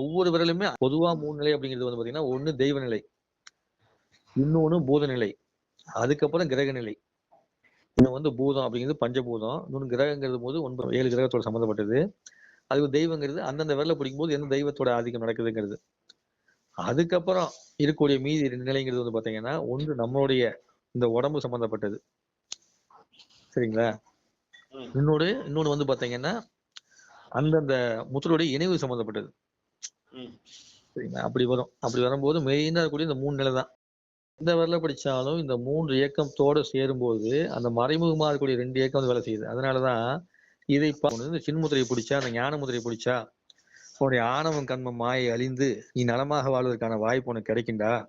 ஒவ்வொரு விரலுமே பொதுவா மூணு நிலை அப்படிங்கிறது வந்து பாத்தீங்கன்னா ஒண்ணு தெய்வ நிலை இன்னொன்னு பூத நிலை அதுக்கப்புறம் கிரக நிலை இன்னும் வந்து பூதம் அப்படிங்கிறது பஞ்சபூதம் இன்னொன்று கிரகங்கிறது போது ஒன்பது ஏழு கிரகத்தோட சம்மந்தப்பட்டது அது தெய்வங்கிறது அந்தந்த விரல பிடிக்கும் போது எந்த தெய்வத்தோட ஆதிக்கம் நடக்குதுங்கிறது. அதுக்கப்புறம் இருக்கக்கூடிய மீதி ரெண்டு நிலைங்கிறது வந்து பாத்தீங்கன்னா ஒன்று நம்மளுடைய இந்த உடம்பு சம்பந்தப்பட்டது. சரிங்களா. இன்னொரு இன்னொன்னு வந்து பாத்தீங்கன்னா அந்தந்த முத்தருடைய இணைவு சம்பந்தப்பட்டது. சரிங்களா? அப்படி வரும். அப்படி வரும்போது மெயினா இருக்கக்கூடிய இந்த மூணு நிலை தான். எந்த வரல படிச்சாலும் இந்த மூன்று இயக்கத்தோட சேரும்போது அந்த மறைமுகமா இருக்கக்கூடிய ரெண்டு இயக்கம் வந்து வேலை செய்யுது. அதனாலதான் இதை பா- ஒண்ணு இந்த சின்முத்திரையை பிடிச்சா அந்த ஞான முத்திரையை பிடிச்சா உன்னுடைய ஆணவம் கண்மம் மாயை அழிந்து நீ நலமாக வாழ்வதற்கான வாய்ப்பு உனக்கு கிடைக்குண்டா?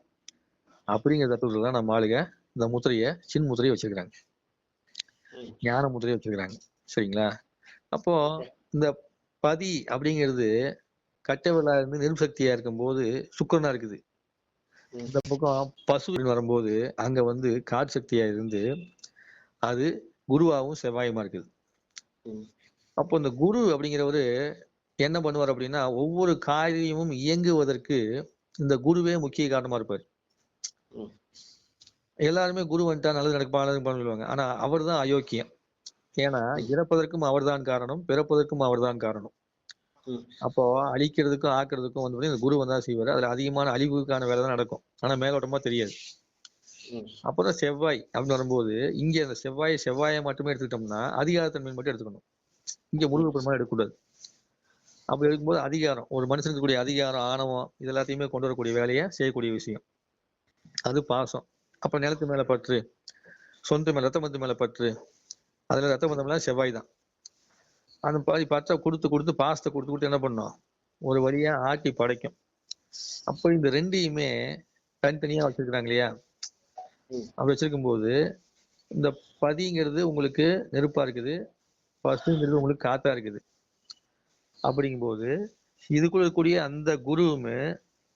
அப்படிங்கிற தத்துவத்துல தான் நம்ம ஆளுங்க இந்த முத்திரைய சின் முத்திரையை வச்சிருக்கிறாங்க. ஞான முத்திரையை வச்சிருக்கிறாங்க. சரிங்களா? அப்போ இந்த பதி அப்படிங்கிறது கட்டவிழா இருந்து நிருசக்தியா இருக்கும்போது சுக்கரனா இருக்குது. இந்த பக்கம் பசுன்னு வரும்போது அங்க வந்து காற்று சக்தியா இருந்து அது குருவாவும் செவ்வாயுமா இருக்குது. அப்போ இந்த குரு அப்படிங்கிறவரு என்ன பண்ணுவார் அப்படின்னா ஒவ்வொரு காரியமும் இயங்குவதற்கு இந்த குருவே முக்கிய காரணமா இருப்பார். எல்லாருமே குரு வந்துட்டா நல்லது நடக்குமா நல்லது சொல்லுவாங்க ஆனா அவர் தான் அயோக்கியம் ஏன்னா இறப்பதற்கும் அவர்தான் காரணம் பிறப்பதற்கும் அவர்தான் காரணம். அப்போ அழிக்கிறதுக்கும் ஆக்குறதுக்கும் வந்து இந்த குரு வந்தா செய்வார். அதுல அதிகமான அழிவுக்கான வேலை தான் நடக்கும். ஆனா மேலோட்டமா தெரியாது. அப்புறம் செவ்வாய் அப்படின்னு வரும்போது இங்க அந்த செவ்வாய் செவ்வாயை மட்டுமே எடுத்துக்கிட்டோம்னா அதிகாரத்தன்மை மட்டும் எடுத்துக்கணும். இங்க முருகப்பெருமாள் எடுக்கக்கூடாது. அப்படி எடுக்கும்போது அதிகாரம் ஒரு மனுஷனுக்கு கூடிய அதிகாரம் ஆணவம் இது எல்லாத்தையுமே கொண்டு வரக்கூடிய வேலையை செய்யக்கூடிய விஷயம். அது பாசம். அப்ப நிலத்து மேல பற்று சொந்த மேல ரத்த பந்து மேல பற்று. அதுல ரத்த பந்தம்லாம் செவ்வாய் தான். அந்த பாதி பற்ற கொடுத்து கொடுத்து பாசத்தை கொடுத்து கொடுத்து என்ன பண்ணும்? ஒரு வழியா ஆட்டி படைக்கும். அப்போ இந்த ரெண்டையுமே தனித்தனியா வச்சிருக்கிறாங்க இல்லையா. அப்படி வச்சிருக்கும் போது இந்த பதிங்கிறது உங்களுக்கு நெருப்பா இருக்குது. பசுங்கிறது உங்களுக்கு காத்தா இருக்குது. அப்படிங்கும்போது இதுக்குள்ள இருக்கக்கூடிய அந்த குருவுமே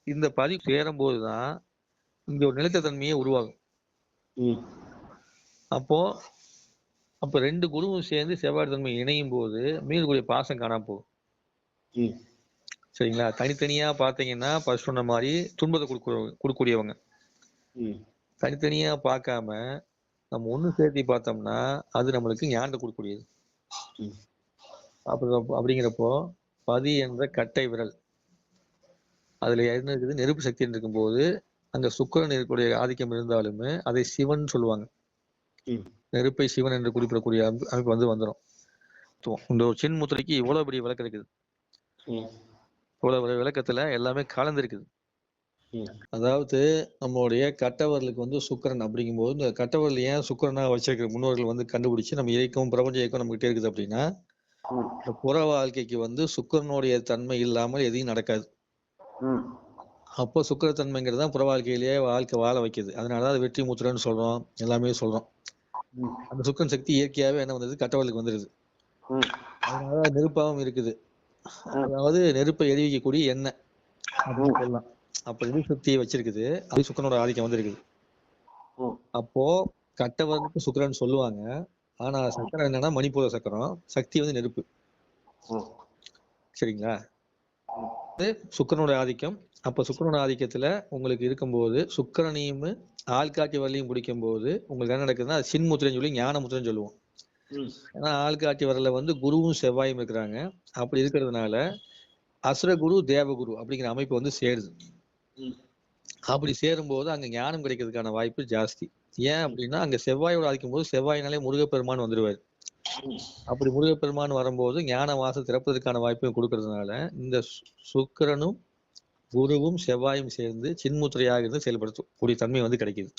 இந்த பதி சேரும் போதுதான் இங்க ஒரு நிலைத்த தன்மையே உருவாகும். அப்போ அப்ப ரெண்டு குருவும் சேர்ந்து செவ்வாய் தன்மை இணையும் போது மீறக்கூடிய பாசம் காணாம போகும். சரிங்களா தனித்தனியா பாத்தீங்கன்னா ஃபர்ஸ்ட் சொன்ன மாதிரி துன்பத்தை கொடுக்க கொடுக்கக்கூடியவங்க. தனித்தனியா பார்க்காம நம்ம ஒண்ணு சேர்த்தி பார்த்தோம்னா அது நம்மளுக்கு ஞானத்தை கொடுக்கக்கூடியது ம். அப்படி அப்படிங்கிறப்போ பதி என்ற கட்டை விரல் அதுல என்ன இருக்குது நெருப்பு சக்தி இருக்கும்போது அங்க சுக்கிரன் இருக்கக்கூடிய ஆதிக்கம் இருந்தாலுமே அதை சிவன் சொல்லுவாங்க ம். நெருப்பை சிவன் என்று குறிப்பிடக்கூடிய அமைப்பு வந்து வந்துடும் இந்த ஒரு சின் முத்திரைக்கு இவ்வளவு பெரிய விளக்கம் இருக்குது. இவ்வளவு விளக்கத்துல எல்லாமே கலந்துருக்குது. அதாவது நம்மளுடைய கட்டவர்களுக்கு வந்து சுக்கிரன் அப்படிங்கும்போது இந்த கட்டவர்கள் ஏன் சுக்கிரனா வச்சிருக்கிற முன்னோர்கள் வந்து கண்டுபிடிச்சு நம்ம இயக்கம் பிரபஞ்ச இயக்கம் நம்ம கிட்டே இருக்குது அப்படின்னா. இந்த புற வாழ்க்கைக்கு வந்து சுக்கிரனுடைய தன்மை இல்லாமல் எதையும் நடக்காது. அப்போ சுக்கிரத்தன்மைங்கிறது தான் புற வாழ்க்கையிலேயே வாழ்க்கை வாழ வைக்குது அதனாலதான் அது வெற்றி முத்திரன்னு சொல்றோம் எல்லாமே சொல்றோம். அந்த சுக்கிரன் சக்தி இயற்கையாவே என்ன வந்தது கட்டவர்களுக்கு வந்துருது. அதனால நெருப்பாவும் இருக்குது. அதாவது நெருப்பை எரிவிக்கக்கூடிய எண்ணெய். அப்படின்னு சொல்லலாம். அப்ப எதிர் சக்தியை வச்சிருக்குது? அது சுக்கரனோட ஆதிக்கம் வந்திருக்குது. அப்போ கட்டவனுக்கு சுக்கிரன் சொல்லுவாங்க. ஆனா சக்கரம் என்னன்னா மணிப்பூர சக்கரம். சக்தி வந்து நெருப்பு. சரிங்களா? இது சுக்கிரனோட ஆதிக்கம். அப்ப சுக்கிரனோட ஆதிக்கத்துல உங்களுக்கு இருக்கும்போது சுக்கிரனையும் ஆள்காட்டி வரலையும் பிடிக்கும் போது உங்களுக்கு என்ன நடக்குதுன்னா அது சின்முத்திரன்னு சொல்லி ஞான முத்திரன்னு சொல்லுவோம். ஏன்னா ஆள்காட்டி வரல வந்து குருவும் செவ்வாயும் இருக்கிறாங்க அப்படி இருக்கிறதுனால அசுரகுரு தேவகுரு அப்படிங்கிற அமைப்பு வந்து சேருது. அப்படி சேரும்போது அங்க ஞானம் கிடைக்கிறதுக்கான வாய்ப்பு ஜாஸ்தி ஏன் அப்படின்னா அங்க செவ்வாயோட ஆதிக்கும் போது செவ்வாயினாலே முருகப்பெருமான் வந்துருவாரு ம். அப்படி முருகப்பெருமான் வரும்போது ஞான வாசல் திறப்பதற்கான வாய்ப்பையும் கொடுக்கறதுனால இந்த சுக்கிரனும் குருவும் செவ்வாயும் சேர்ந்து சின்முத்திரையாக இருந்து செயல்படுத்தக்கூடிய தன்மை வந்து கிடைக்குது.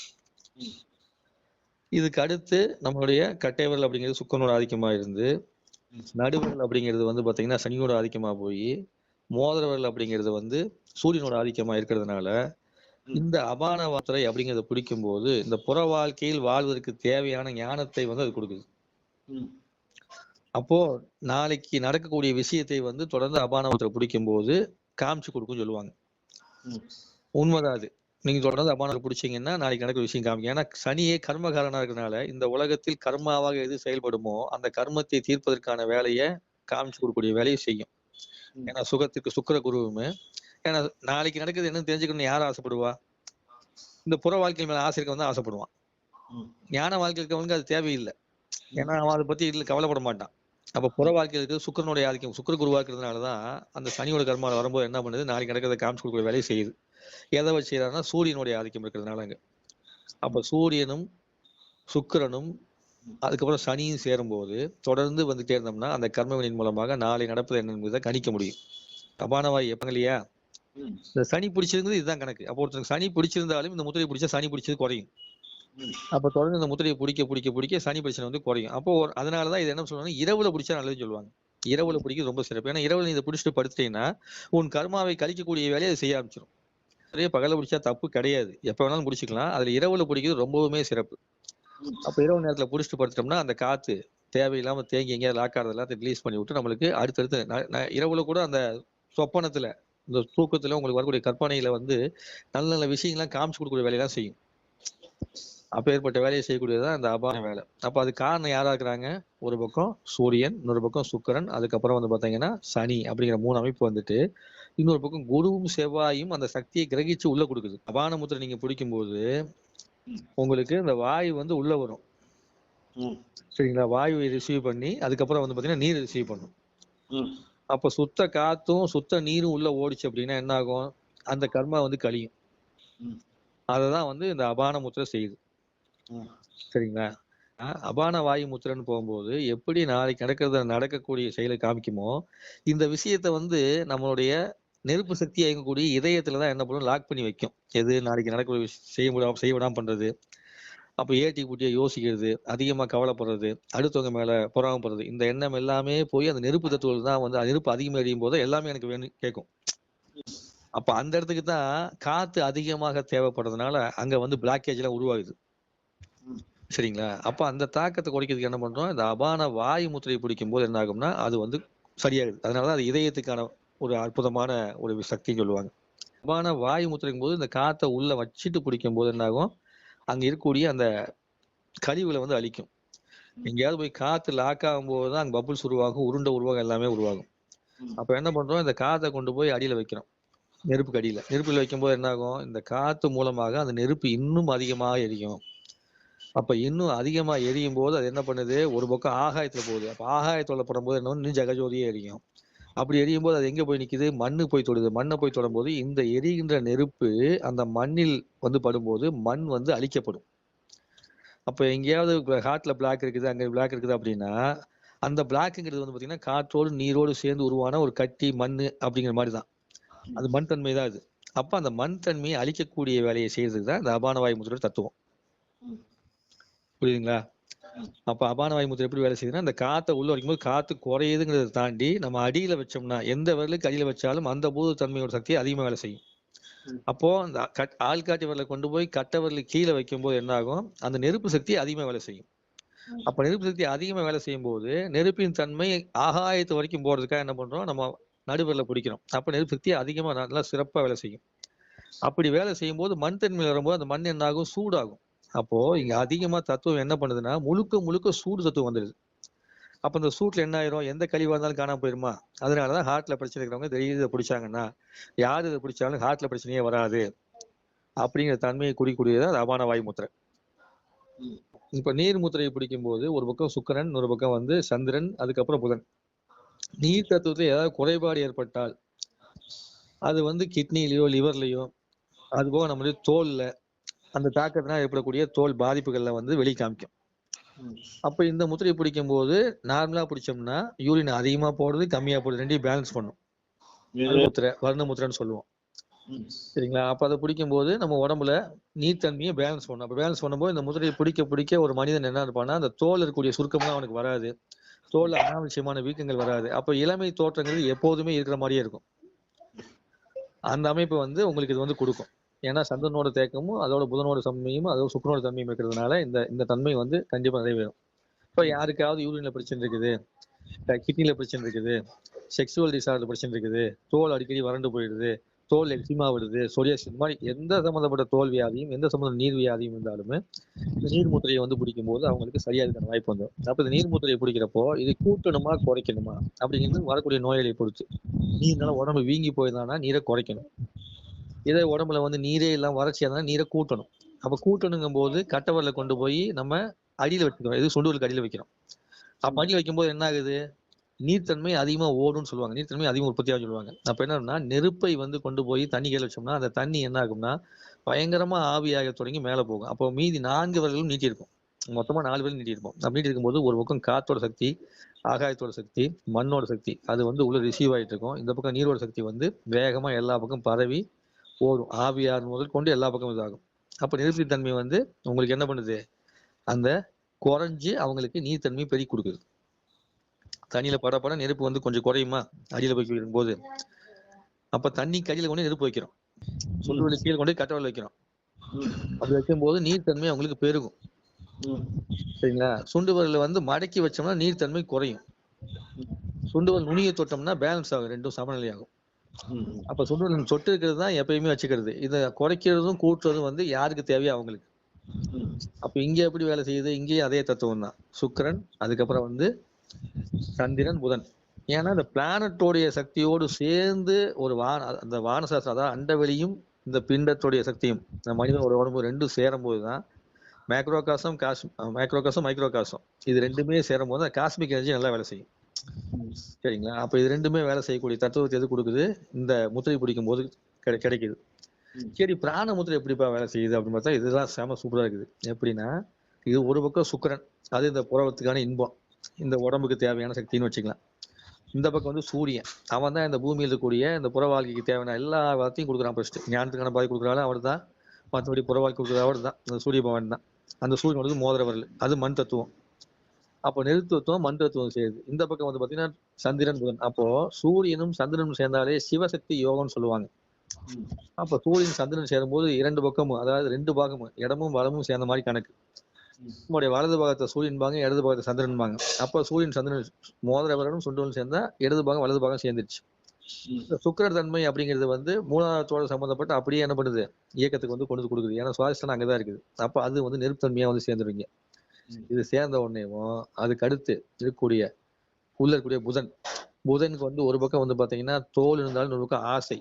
இதுக்கு அடுத்து நம்மளுடைய கட்டைவரல் அப்படிங்கிறது சுக்கனோட ஆதிக்கமா இருந்து நடுவரல் அப்படிங்கிறது வந்து பாத்தீங்கன்னா சனியோட ஆதிக்கமா போய் மோதிரவரல் அப்படிங்கிறது வந்து சூரியனோட ஆதிக்கமா இருக்கிறதுனால இந்த அபான வார்த்தை அப்படிங்கிறத பிடிக்கும் போது இந்த புற வாழ்க்கையில் வாழ்வதற்கு தேவையான ஞானத்தை வந்து அது கொடுக்குது. அப்போ நாளைக்கு நடக்கக்கூடிய விஷயத்தை வந்து தொடர்ந்து அபான வார்த்தை பிடிக்கும் போது காமிச்சு கொடுக்கும்னு சொல்லுவாங்க. உண்மைதான் அது. நீங்க தொடர்ந்து அபானம் பிடிச்சீங்கன்னா நாளைக்கு நடக்கிற விஷயம் காமிக்கும் ஏன்னா சனியே கர்மகாரனா இருக்கனால இந்த உலகத்தில் கர்மாவாக எது செயல்படுமோ அந்த கர்மத்தை தீர்ப்பதற்கான வேலையை காமிச்சு கொடுக்கக்கூடிய வேலையை செய்யும். ஏன்னா சுகத்துக்கு சுக்கிர குருவுமே ஏன்னா நாளைக்கு நடக்குது என்னன்னு தெரிஞ்சுக்கணும்னு யார் ஆசைப்படுவா? இந்த புற வாழ்க்கை மேல ஆசை இருக்க வந்து ஆசைப்படுவான். ஞான வாழ்க்கை இருக்கவனுக்கு அது தேவையில்லை. ஏன்னா அவன் அதை பத்தி இதுல கவலைப்பட மாட்டான். அப்ப புற வாழ்க்கையில் இருக்கிறது சுக்கரனுடைய ஆதிக்கம். சுக்கிர குருவா இருக்கிறதுனாலதான் அந்த சனியோட கர்மால வரும்போது என்ன பண்ணுது? நாளைக்கு நடக்கிறத காமிச்சு கொடுக்குற வேலையை செய்யுது. எதை வச்சு செய்யறாருன்னா சூரியனுடைய ஆதிக்கம் இருக்கிறதுனால அங்க. அப்ப சூரியனும் சுக்கிரனும் அதுக்கப்புறம் சனியும் சேரும்போது தொடர்ந்து வந்துட்டே இருந்தோம்னா அந்த கர்மவினின் மூலமாக நாளை நடப்பது என்ன என்பதை கணிக்க முடியும். அபானவாய் எப்பங்க இல்லையா. இந்த சனி பிடிச்சிருந்தது இதுதான் கணக்கு. அப்போ ஒருத்தருக்கு சனி பிடிச்சிருந்தாலும் இந்த முத்திரையை பிடிச்சா சனி பிடிச்சது குறையும். அப்ப தொடர்ந்து இந்த முத்திரையை பிடிக்க பிடிக்க பிடிக்க சனி பிரச்சனை வந்து குறையும். அப்போ அதனாலதான் இது என்ன சொல்லுவாங்க இரவுல பிடிச்சா நல்லதுன்னு சொல்லுவாங்க. இரவுல பிடிக்கிறது ரொம்ப சிறப்பு. ஏன்னா இரவுல இதை பிடிச்சிட்டு படுத்துட்டீங்கன்னா உன் கர்மாவை கழிக்கக்கூடிய வேலையை அதை செய்ய ஆரம்பிச்சிடும் நிறைய பகல பிடிச்சா தப்பு கிடையாது. எப்ப வேணாலும் பிடிச்சிக்கலாம். அதுல இரவுல பிடிக்கிறது ரொம்பவுமே சிறப்பு. அப்ப இரவு நேரத்துல பிடிச்சிட்டு படுத்துட்டோம்னா அந்த காத்து தேவையில்லாம தேங்கி எங்கேயா லாக் ஆகிறது எல்லாத்தையும் ரிலீஸ் பண்ணி விட்டு நம்மளுக்கு அடுத்தடுத்து இரவுல கூட அந்த சொப்பனத்துல இந்த தூக்கத்துல உங்களுக்கு வரக்கூடிய கற்பனையில வந்து நல்ல நல்ல விஷயங்கள்லாம் காமிச்சு கொடுக்கக்கூடிய வேலையெல்லாம் செய்யும். அப்பேற்பட்ட வேலையை செய்யக்கூடியதுதான் இந்த அபான வேலை அப்ப அது காரணம் யாரா இருக்கிறாங்க ஒரு பக்கம் சூரியன் இன்னொரு பக்கம் சுக்கிரன் அதுக்கப்புறம் வந்து பாத்தீங்கன்னா சனி அப்படிங்கிற மூணு அமைப்பு வந்துட்டு இன்னொரு பக்கம் குருவும் செவ்வாயும் அந்த சக்தியை கிரகிச்சு உள்ள கொடுக்குது அபான முத்திரை நீங்க பிடிக்கும்போது உங்களுக்கு இந்த வாயு வந்து உள்ள வரும். சரிங்களா வாயுவை ரிசீவ் பண்ணி அதுக்கப்புறம் வந்து பாத்தீங்கன்னா நீர் ரிசீவ் பண்ணும். அப்ப சுத்த காத்தும் சுத்த நீரும் உள்ள ஓடிச்சு அப்படின்னா என்ன ஆகும் அந்த கர்மா வந்து கழியும் ம். அததான் வந்து இந்த அபான முத்திரை செய்யுது. சரிங்களா? ஆஹ் அபான வாயு முத்திரன்னு போகும்போது எப்படி நாளைக்கு நடக்கிறத நடக்கக்கூடிய செயலை காமிக்குமோ இந்த விஷயத்த வந்து நம்மளுடைய நெருப்பு சக்தி இயங்கக்கூடிய இதயத்துல தான் என்ன பண்ணும்? லாக் பண்ணி வைக்கும். எது? நாளைக்கு நடக்கக்கூடிய விஷயம் செய்ய முடியாம செய்ய விடாம பண்றது. அப்ப ஏட்டி கூட்டிய யோசிக்கிறது அதிகமா கவலைப்படுறது அடுத்தவங்க மேல பொறாமப்படுறது இந்த எண்ணம் எல்லாமே போய் அந்த நெருப்பு தத்துவம் தான் வந்து அந்த நெருப்பு அதிகமாக எரியும் போது எல்லாமே எனக்கு வேணும் கேட்கும். அப்ப அந்த இடத்துக்கு தான் காத்து அதிகமாக தேவைப்படுறதுனால அங்க வந்து பிளாக்கேஜ் எல்லாம் உருவாகுது. சரிங்களா? அப்ப அந்த தாக்கத்தை குறைக்கிறதுக்கு என்ன பண்றோம்? இந்த அபான வாயு முத்திரையை பிடிக்கும் போது என்ன ஆகும்னா அது வந்து சரியாகுது. அதனாலதான் அது இதயத்துக்கான ஒரு அற்புதமான ஒரு சக்தின்னு சொல்லுவாங்க. அபான வாயு முத்திரைக்கும் போது இந்த காத்தை உள்ள வச்சுட்டு பிடிக்கும் போது என்ன ஆகும்? அங்க இருக்கக்கூடிய அந்த கழிவுகளை வந்து அழிக்கும். எங்கேயாவது போய் காத்து லாக் ஆகும்போது தான் அங்க பபுள்ஸ் உருவாகும் உருண்டை உருவாகும் எல்லாமே உருவாகும். அப்ப என்ன பண்றோம்? இந்த காத்தை கொண்டு போய் அடியில வைக்கிறோம். நெருப்புக்கு அடியில. நெருப்புல வைக்கும்போது என்ன ஆகும்? இந்த காத்து மூலமாக அந்த நெருப்பு இன்னும் அதிகமாக எரியும். அப்ப இன்னும் அதிகமா எரியும் போது அது என்ன பண்ணுது? ஒரு பக்கம் ஆகாயத்துல போகுது. அப்ப ஆகாயத்துல படும்போது என்ன இன்னும் ஜெகஜோதியே எரியும். அப்படி எரியும் போது அது எங்க போய் நிக்குது? மண்ணு போய் தொடுது. மண்ணை போய் தொடும்போது இந்த எரிகின்ற நெருப்பு அந்த மண்ணில் வந்து படும்போது மண் வந்து அழிக்கப்படும். அப்ப எங்கேயாவது ஹார்ட்ல பிளாக் இருக்குது அங்க பிளாக் இருக்குது அப்படின்னா அந்த பிளாக்குங்கிறது வந்து பாத்தீங்கன்னா காற்றோடு நீரோடு சேர்ந்து உருவான ஒரு கட்டி மண் அப்படிங்கிற மாதிரி தான் அது மண் தன்மை தான் அது. அப்ப அந்த மண் தன்மையை அழிக்கக்கூடிய வேலையை செய்யறதுக்கு தான் இந்த அபான வாயு தத்துவம். புரியுதுங்களா. அப்ப அபான வாயு முத்திரை எப்படி வேலை செய்யுதுன்னா அந்த காத்தை உள்ள வைக்கும்போது காத்து குறையுதுங்கிறத தாண்டி நம்ம அடியில வச்சோம்னா எந்த விரலுக்கு அடியில வச்சாலும் அந்த பூத தன்மையோட சக்தி அதிகமா வேலை செய்யும். அப்போ அந்த கட் ஆள்காட்டி விரலை கொண்டு போய் கட்ட கீழே வைக்கும்போது என்ன ஆகும் அந்த நெருப்பு சக்தி அதிகமா வேலை செய்யும். அப்ப நெருப்பு சக்தி அதிகமா வேலை செய்யும் போது நெருப்பின் தன்மை ஆகாயத்து வரைக்கும் போறதுக்காக என்ன பண்றோம்? நம்ம நடுவிரல பிடிக்கிறோம். அப்ப நெருப்பு சக்தி அதிகமா நல்லா சிறப்பா வேலை செய்யும். அப்படி வேலை செய்யும் போது மண் தன்மையில் வரும்போது அந்த மண் என்ன ஆகும் சூடாகும். அப்போ இங்க அதிகமா தத்துவம் என்ன பண்ணுதுன்னா முழுக்க முழுக்க சூடு தத்துவம் வந்துடுது. அப்ப இந்த சூட்ல என்ன ஆயிரும்? எந்த கழிவா இருந்தாலும் காணாம போயிருமா? அதனாலதான் ஹார்ட்ல பிரச்சனை இருக்கிறவங்க தெரியுது இதை பிடிச்சாங்கன்னா யார் இதை பிடிச்சாலும் ஹார்ட்ல பிரச்சனையே வராது. அப்படிங்கிற தன்மையை குறிக்கூடியதான் அது அபான வாயு இப்ப நீர் முத்திரையை பிடிக்கும் போது ஒரு பக்கம் சுக்கரன் ஒரு பக்கம் வந்து சந்திரன் அதுக்கப்புறம் புதன். நீர் தத்துவத்துல ஏதாவது குறைபாடு ஏற்பட்டால் அது வந்து கிட்னிலயோ லிவர்லயோ அது போக நம்மளுடைய தோல்ல அந்த தாக்கத்தினால் ஏற்படக்கூடிய தோல் பாதிப்புகள்ல வந்து வெளி காமிக்கும். அப்ப இந்த முத்திரையை பிடிக்கும் போது நார்மலா பிடிச்சோம்னா யூரின் அதிகமா போடுறது கம்மியா போடுறது ரெண்டையும் பேலன்ஸ் பண்ணும். முத்திரை வர்ண முத்திரைன்னு சொல்லுவோம். சரிங்களா? அப்ப அதை பிடிக்கும் போது நம்ம உடம்புல நீர்த்தன்மையை பேலன்ஸ் பண்ணும். அப்ப பேலன்ஸ் பண்ணும்போது இந்த முதிரையை பிடிக்க பிடிக்க ஒரு மனிதன் என்ன இருப்பான்னா அந்த தோல் இருக்கக்கூடிய சுருக்கம்லாம் அவனுக்கு வராது. தோல்ல அனாவசியமான வீக்கங்கள் வராது. அப்ப இளமை தோற்றங்கிறது எப்போதுமே இருக்கிற மாதிரியே இருக்கும். அந்த அமைப்பு வந்து உங்களுக்கு இது வந்து கொடுக்கும். ஏன்னா சந்திரனோட தேக்கமும் அதோட புதனோட தன்மையும் அதோட சுக்கரனோட தன்மையும் இருக்கிறதுனால இந்த இந்த தன்மை வந்து கண்டிப்பா நிறைவேறும். இப்போ யாருக்காவது யூரின்ல பிரச்சனை இருக்குது கிட்னியில் பிரச்சனை இருக்குது செக்ஸுவல் டிசார்டர் பிரச்சனை இருக்குது தோல் அடிக்கடி வறண்டு போயிடுது தோல் எக்ஸிமா வருது சொரியாசிஸ் இந்த மாதிரி எந்த சம்மந்தப்பட்ட தோல் வியாதியும் எந்த சம்மந்த நீர் வியாதியும் இருந்தாலுமே இந்த நீர்முத்திரையை வந்து பிடிக்கும் போது அவங்களுக்கு சரியா இருக்கான வாய்ப்பு வந்துடும் அப்போ இந்த நீர்முத்திரையை பிடிக்கிறப்போ இது கூட்டணுமா குறைக்கணுமா? அப்படிங்கிறது வரக்கூடிய நோயாளியை பொறுத்து. நீர்னால உடம்பு வீங்கி போயிருந்தானா நீரை குறைக்கணும். இதே உடம்புல வந்து நீரே இல்லாம வறட்சியாக இருந்தால் நீரை கூட்டணும். அப்போ கூட்டணுங்கும் போது கட்டவரில் கொண்டு போய் நம்ம அடியில் வச்சுக்கிறோம் இது சுண்டுவலுக்கு அடியில் வைக்கிறோம் அப்போ அடியில் வைக்கும்போது என்ன ஆகுது? நீர்த்தன்மை அதிகமாக ஓடும்னு சொல்லுவாங்க. நீர்த்தன்மை அதிகமாக உற்பத்தியாக சொல்லுவாங்க. அப்போ என்னன்னா நெருப்பை வந்து கொண்டு போய் தண்ணி கையில் வச்சோம்னா அந்த தண்ணி என்ன ஆகும்னா பயங்கரமாக ஆவியாக தொடங்கி மேலே போகும். அப்போ மீதி நான்கு விரல்களும் நீட்டிருக்கும் மொத்தமாக நாலு விரல் நீட்டிருப்போம் அப்படி நீட்டி ஒரு பக்கம் காத்தோட சக்தி ஆகாயத்தோட சக்தி மண்ணோட சக்தி அது வந்து உள்ள ரிசீவ் ஆகிட்டு இருக்கும். இந்த பக்கம் நீரோட சக்தி வந்து வேகமாக எல்லா பக்கம் பரவி ஓடும் ஆவியார் முதல் கொண்டு எல்லா பக்கமும் இதாகும். அப்போ நெருப்பு தன்மை வந்து உங்களுக்கு என்ன பண்ணுது? அந்த குறைஞ்சி அவங்களுக்கு நீர்த்தன்மை பெருக்கி கொடுக்குது. தண்ணியில படப்பட நெருப்பு வந்து கொஞ்சம் குறையுமா? அடியில் போய் வைக்கும்போது அப்ப தண்ணி கடியில கொண்டு நெருப்பு வைக்கிறோம். சுண்டு கீழே கொண்டு கட்டவல் வைக்கிறோம். அது அப்படி வைக்கும்போது நீர்த்தன்மை அவங்களுக்கு பெருகும். சரிங்களா? சுண்டு வரல வந்து மடக்கி வச்சோம்னா நீர்த்தன்மை குறையும். சுண்டு விரல் நுனியை தொட்டோம்னா பேலன்ஸ் ஆகும். ரெண்டும் சமநிலையாகும். அப்ப விரல் சொட்டு இருக்கிறது தான் எப்பயுமே வச்சுக்கிறது. இதை குறைக்கிறதும் கூட்டுறதும் வந்து யாருக்கு தேவையோ அவங்களுக்கு. அப்ப இங்க எப்படி வேலை செய்யுது? இங்கேயும் அதே தத்துவம் தான். சுக்கிரன் அதுக்கப்புறம் வந்து சந்திரன் புதன். ஏன்னா இந்த பிளானட்டோடைய சக்தியோடு சேர்ந்து ஒரு வான அந்த வானசாஸ்திரம் அதாவது அண்டவெளியும் இந்த பிண்டத்துடைய சக்தியும் இந்த மனிதனோட உடம்பு ரெண்டும் சேரும் போதுதான் மேக்ரோகாசம் காஸ் மேக்ரோகாசம் மைக்ரோகாசம் இது ரெண்டுமே சேரும் போது காஸ்மிக் எனர்ஜி நல்லா வேலை செய்யும். சரிங்களா? அப்ப இது ரெண்டுமே வேலை செய்யக்கூடிய தத்துவத்தை எது கொடுக்குது? இந்த முத்திரை பிடிக்கும் போது கிடை கிடைக்குது. சரி பிராண முத்திரை எப்படிப்பா வேலை செய்யுது அப்படின்னு பார்த்தா இதுதான் செம சூப்பரா இருக்குது. எப்படின்னா இது ஒரு பக்கம் சுக்கிரன் அது இந்த புறவத்துக்கான இன்பம். இந்த உடம்புக்கு தேவையான சக்தின்னு வச்சுக்கலாம். இந்த பக்கம் வந்து சூரியன். அவன் தான் இந்த பூமியில் இருக்கக்கூடிய இந்த புற வாழ்க்கைக்கு தேவையான எல்லா வளத்தையும் கொடுக்குறான் ஃபர்ஸ்ட் ஞானத்துக்கான பாதி கொடுக்குறாலும் அவர் தான். மற்றபடி புற வாழ்க்கை கொடுக்குற அவர் தான். இந்த சூரிய பவன் தான். அந்த சூரியன் வந்து மோதிர வரல் அது மண் தத்துவம். அப்போ நெல் மந்திரத்துவம் மண் சேருது இந்த பக்கம் வந்து பாத்தீங்கன்னா சந்திரன் புதன். அப்போ சூரியனும் சந்திரனும் சேர்ந்தாலே சிவசக்தி யோகம்னு சொல்லுவாங்க. அப்ப சூரியன் சந்திரன் சேரும்போது இரண்டு பக்கமும் அதாவது ரெண்டு பாகமும் இடமும் வளமும் சேர்ந்த மாதிரி கணக்கு. நம்முடைய வலது பாகத்தை சூரியன் பாங்க இடது பாகத்தை சந்திரன் பாங்க. அப்ப சூரியன் சந்திரன் மோதிர விரலும் சுண்டலும் சேர்ந்தா இடது பாகம் வலது பாகம் சேர்ந்துருச்சு. சுக்கர சுக்கிர தன்மை அப்படிங்கிறது வந்து மூலாதாரத்தோட சம்பந்தப்பட்ட அப்படியே என்ன பண்ணுது? இயக்கத்துக்கு வந்து கொண்டு கொடுக்குது. ஏன்னா சுவாசம் அங்கதான் இருக்குது. அப்ப அது வந்து நெருப்புத்தன்மையா வந்து சேர்ந்துருவீங்க. இது சேர்ந்த உடனேவும் அதுக்கு அடுத்து இருக்கக்கூடிய உள்ள இருக்கக்கூடிய புதன். புதனுக்கு வந்து ஒரு பக்கம் வந்து பாத்தீங்கன்னா தோல் இருந்தாலும் ஒரு பக்கம் ஆசை.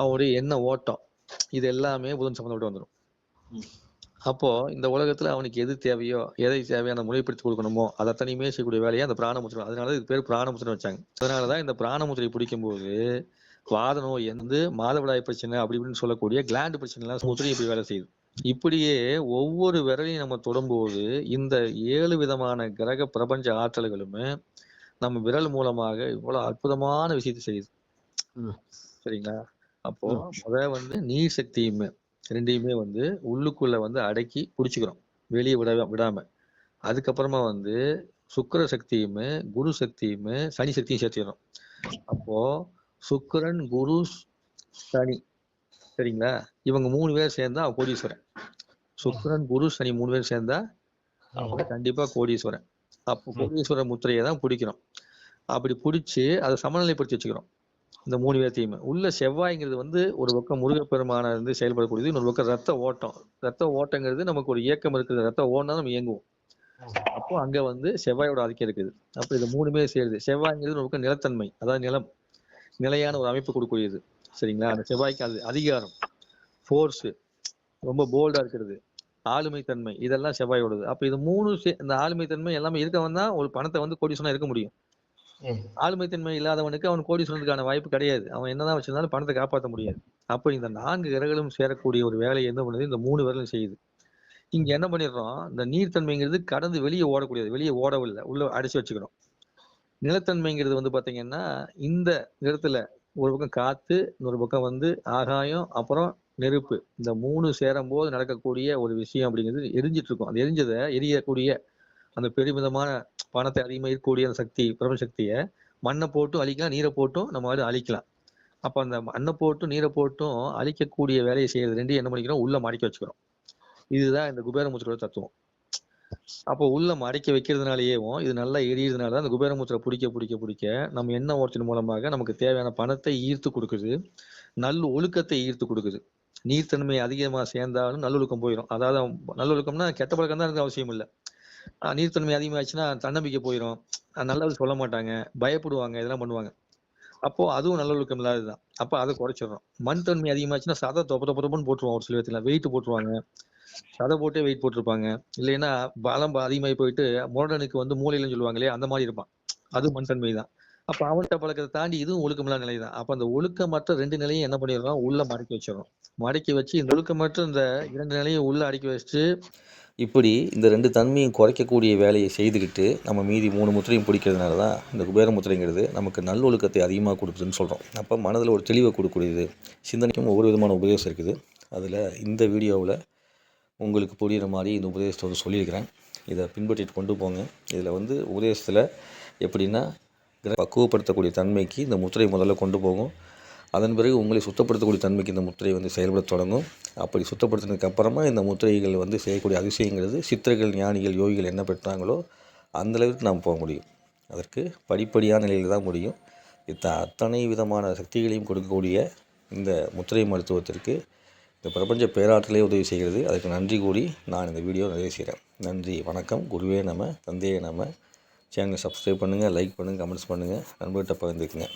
அவனுடைய எண்ண ஓட்டம். இது எல்லாமே புதன் சம்மந்தப்பட்டு வந்துடும். அப்போ இந்த உலகத்துல அவனுக்கு எது தேவையோ எதை தேவையான முறைப்படுத்தி கொடுக்கணுமோ அதை தனியுமே செய்யக்கூடிய வேலையை அந்த பிராணமுத்திரை அதனால இது பேர் பிராணமுத்திரை வச்சாங்க. அதனாலதான் இந்த பிராணமுத்திரை பிடிக்கும்போது வாத நோய் வந்து மாதவிடாய் பிரச்சனை அப்படி இப்படின்னு சொல்லக்கூடிய கிளாண்ட் பிரச்சனை எல்லாம் முத்திரை இப்படி வேலை செய்யுது. இப்படியே ஒவ்வொரு விரலையும் நம்ம தொடும்போது இந்த ஏழு விதமான கிரக பிரபஞ்ச ஆற்றல்களுமே நம்ம விரல் மூலமாக இவ்வளவு அற்புதமான விஷயத்தை செய்யுது. சரிங்களா? அப்போ முத வந்து நீர் சக்தியுமே ரெண்டையுமே வந்து உள்ளுக்குள்ள வந்து அடக்கி பிடிச்சுக்கிறோம். வெளியே விட விடாம. அதுக்கப்புறமா வந்து சுக்கிர சக்தியுமே குரு சக்தியுமே சனி சக்தியும் சேர்த்துக்கிறோம். அப்போ சுக்கிரன் குரு சனி சரிங்களா? இவங்க மூணு பேர் சேர்ந்தா அவன் கோடீஸ்வரன். சுக்கிரன் குரு சனி மூணு பேர் சேர்ந்தா கண்டிப்பா கோடீஸ்வரன். அப்போ கோடீஸ்வரன் முத்திரையை தான் பிடிக்கிறோம். அப்படி பிடிச்சு அதை சமநிலைப்படுத்தி வச்சுக்கிறோம். இந்த மூணு பேர்த்தையுமே. உள்ள செவ்வாய்ங்கிறது வந்து ஒரு பக்கம் முருகப்பெருமான வந்து செயல்படக்கூடியது இன்னொரு பக்கம் ரத்த ஓட்டம். ரத்த ஓட்டங்கிறது நமக்கு ஒரு இயக்கம் இருக்குது ரத்த ஓட்டம் நம்ம இயங்குவோம். அப்போ அங்க வந்து செவ்வாயோட ஆதிக்கம் இருக்குது. அப்ப இது மூணுமே சேருது. செவ்வாய்ங்கிறது ஒரு பக்கம் நிலத்தன்மை. அதாவது நிலம். நிலையான ஒரு அமைப்பு கொடுக்கக்கூடியது. சரிங்களா? அந்த செவ்வாய்க்கு அது அதிகாரம். ஃபோர்ஸ் ரொம்ப போல்டா இருக்கிறது. ஆளுமை தன்மை இதெல்லாம் செவ்வாயோடது. அப்ப இது மூணு இந்த ஆளுமை தன்மை எல்லாமே இருக்கவன் தான் ஒரு பணத்தை வந்து கோடீஸ்வரனா இருக்க முடியும். ஆளுமை தன்மை இல்லாதவனுக்கு அவன் கோடீஸ்வரனுக்கான வாய்ப்பு கிடையாது. அவன் என்னதான் வச்சிருந்தாலும் பணத்தை காப்பாற்ற முடியாது. அப்ப இந்த நான்கு கிரகங்களும் சேரக்கூடிய ஒரு வேலையை என்ன பண்ணுது? இந்த மூணு விரலும் செய்யுது. இங்க என்ன பண்ணிடுறோம்? இந்த நீர்த்தன்மைங்கிறது கடந்து வெளியே ஓடக்கூடியது. வெளியே ஓடவில்லை. உள்ள அடைச்சு வச்சுக்கணும். நிலத்தன்மைங்கிறது வந்து பாத்தீங்கன்னா இந்த இடத்துல ஒரு பக்கம் காத்து இன்னொரு பக்கம் வந்து ஆகாயம் அப்புறம் நெருப்பு. இந்த மூணு சேரும் போது நடக்கக்கூடிய ஒரு விஷயம் அப்படிங்கிறது எரிஞ்சிட்டு இருக்கும். அந்த எரிஞ்சதை எரியக்கூடிய அந்த பெருமிதமான பணத்தை அதிகமாக இருக்கக்கூடிய அந்த சக்தி பிரபஞ்ச சக்தியை மண்ணை போட்டும் அழிக்கலாம் நீரை போட்டும் நம்ம வந்து அழிக்கலாம். அப்போ அந்த மண்ணை போட்டும் நீரை போட்டும் அழிக்கக்கூடிய வேலையை செய்யறது ரெண்டையும் என்ன பண்ணிக்கிறோம்? உள்ள மடக்கி வச்சுக்கிறோம். இதுதான் இந்த குபேர முத்திரோட தத்துவம். அப்போ உள்ள மறைக்க வைக்கிறதுனாலயேவும் இது நல்லா எரியறதுனால தான் அந்த குபேரமுத்திரை பிடிக்க பிடிக்க பிடிக்க நம்ம எண்ணெய் ஓட்டத்தின் மூலமாக நமக்கு தேவையான பணத்தை ஈர்த்து கொடுக்குது. நல்ல ஒழுக்கத்தை ஈர்த்து கொடுக்குது. நீர்த்தன்மை அதிகமா சேர்ந்தாலும் நல்லொழுக்கம் போயிடும் அதாவது நல்லொழுக்கம்னா கெட்ட பழக்கம் தான் இருக்க அவசியம் இல்லை. நீர்த்தன்மை அதிகமாச்சுன்னா தன்னம்பிக்கை போயிடும் நல்லது சொல்ல மாட்டாங்க. பயப்படுவாங்க. இதெல்லாம் பண்ணுவாங்க. அப்போ அதுவும் நல்லொழுக்கம் இல்லாததுதான். அப்ப அதை குறைச்சிடுறோம். மண் தன்மை அதிகமாச்சுன்னா சாதா தொப்ப தொப்ப தொப்பன்னு போட்டுருவோம் ஒரு சில விதத்துல வெயிட் போட்டுருவாங்க. கதை போட்டே வெயிட் போட்டிருப்பாங்க. இல்லைன்னா பலம் அதிகமாகி போயிட்டு முரடனுக்கு வந்து மூளையிலன்னு சொல்லுவாங்க இல்லையா? அந்த மாதிரி இருப்பான். அது மண்தன்மை தான். அப்ப அவன்கிட்ட பழக்கத்தை தாண்டி இதுவும் ஒழுக்கமில்லா நிலை தான். அப்ப அந்த ஒழுக்கமற்ற ரெண்டு நிலையும் என்ன பண்ணிடுறோம் உள்ள மடக்கி வச்சிடறோம் மடக்கி வச்சு இந்த ஒழுக்கமற்ற இந்த இரண்டு நிலையும் உள்ள அடக்கி வச்சுட்டு இப்படி இந்த ரெண்டு தன்மையும் குறைக்கக்கூடிய வேலையை செய்துக்கிட்டு நம்ம மீதி மூணு முத்திரையும் பிடிக்கிறதுனால தான் இந்த குபேர முத்திரைங்கிறது நமக்கு நல்லொழுக்கத்தை அதிகமாக கொடுக்குதுன்னு சொல்கிறோம் அப்போ மனதில் ஒரு தெளிவை கொடுக்கக்கூடியது. சிந்தனைக்கும் ஒவ்வொரு விதமான உபயோகம் இருக்குது. அதில் இந்த வீடியோவில் உங்களுக்கு புரிகிற மாதிரி இந்த உபதேசத்தை வந்து சொல்லியிருக்கிறேன். இதை பின்பற்றிட்டு கொண்டு போங்க. இதில் வந்து உபதேசத்தில் எப்படின்னா பக்குவப்படுத்தக்கூடிய தன்மைக்கு இந்த முத்திரை முதல்ல கொண்டு போகும். அதன் பிறகு உங்களை சுத்தப்படுத்தக்கூடிய தன்மைக்கு இந்த முத்திரை வந்து செயல்பட தொடங்கும். அப்படி சுத்தப்படுத்தினதுக்கு அப்புறமா இந்த முத்திரைகள் வந்து செய்யக்கூடிய அதிசயங்கிறது சித்திரைகள் ஞானிகள் யோகிகள் என்ன பெற்றாங்களோ அந்தளவுக்கு நாம் போக முடியும். அதற்கு படிப்படியான நிலையில் தான் முடியும். இத்த அத்தனை விதமான சக்திகளையும் கொடுக்கக்கூடிய இந்த முத்திரை மருத்துவத்திற்கு இந்த பிரபஞ்ச பேராற்றலே உதவி செய்கிறது. அதுக்கு நன்றி கூறி நான் இந்த வீடியோ நிறைவு செய்கிறேன். நன்றி வணக்கம். குருவே நம்ம தந்தையே நம்ம சேனலை சப்ஸ்கிரைப் பண்ணுங்கள் லைக் பண்ணுங்கள் கமெண்ட்ஸ் பண்ணுங்கள் நண்பர்கிட்ட பகிர்ந்துக்குங்க.